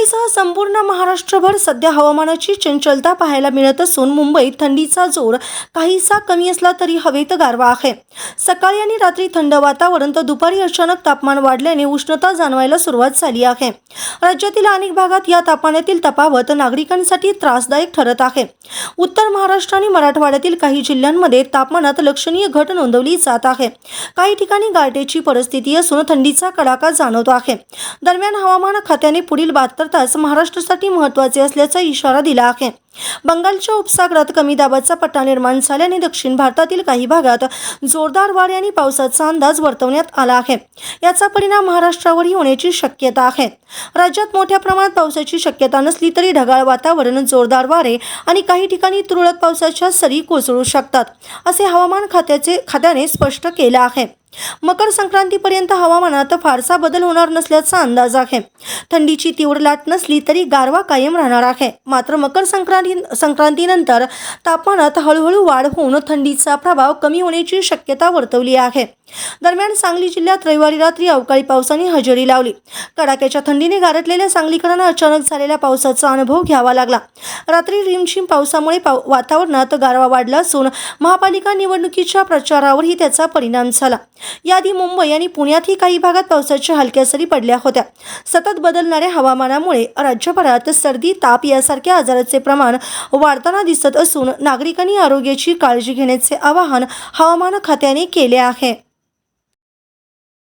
मुंबईसह संपूर्ण महाराष्ट्रभर सध्या हवामानाची चंचलता पाहायला मिळत असून मुंबईत थंडीचा जोर काहीसा कमी असला तरी हवेत गारवा आहे. सकाळी आणि रात्री थंड वातावरण तर दुपारी अचानक तापमान वाढल्याने उष्णता जाणवायला सुरुवात झाली आहे. राज्यातील अनेक भागात या तापमानातील तफावत नागरिकांसाठी त्रासदायक ठरत आहे. उत्तर महाराष्ट्र आणि मराठवाड्यातील काही जिल्ह्यांमध्ये तापमानात लक्षणीय घट नोंदवली जात आहे. काही ठिकाणी गारठ्याची परिस्थिती असून थंडीचा कडाका जाणवतो आहे. दरम्यान हवामान खात्याने पुढील बहात्तर तास महाराष्ट्रासाठी महत्त्वाचे असल्याचा इशारा दिला आहे. बंगालच्या उपसागरात कमी दाबाचा पट्टा निर्माण झाल्याने दक्षिण भारतातील काही भागात जोरदार वारे आणि पावसाचा अंदाज वर्तवण्यात आला आहे. याचा परिणाम महाराष्ट्रावरही होण्याची शक्यता आहे. राज्यात मोठ्या प्रमाणात पावसाची शक्यता नसली तरी ढगाळ वातावरण जोरदार वारे आणि काही ठिकाणी तुरळक पावसाच्या सरी कोसळू शकतात असे हवामान खात्याचे खात्याने स्पष्ट केलं आहे. मकर संक्रांतीपर्यंत हवामानात फारसा बदल होणार नसल्याचा अंदाज आहे. थंडीची तीव्र लाट नसली तरी गारवा कायम राहणार आहे. मात्र मकर संक्रांती संक्रांती संक्रांतीनंतर तापमानात हळूहळू वाढ होऊन थंडीचा प्रभाव कमी होण्याची शक्यता वर्तवली आहे. दरम्यान सांगली जिल्ह्यात रविवारी रात्री अवकाळी पावसाने हजेरी लावली. कडाक्याच्या थंडीने गारटलेल्या सांगलीकरांना अचानक झालेल्या पावसाचा अनुभव घ्यावा लागला. रात्री रिमझिम पावसामुळे पाव वातावरणात गारवा वाढला असून महापालिका निवडणुकीच्या प्रचारावरही त्याचा परिणाम झाला. याआधी मुंबई आणि पुण्यातही काही भागात पावसाच्या हलक्या सरी पडल्या होत्या. सतत बदलणाऱ्या हवामानामुळे राज्यभरात सर्दी ताप यासारख्या आजाराचे प्रमाण वाढताना दिसत असून नागरिकांनी आरोग्याची काळजी घेण्याचे आवाहन हवामान खात्याने केले आहे.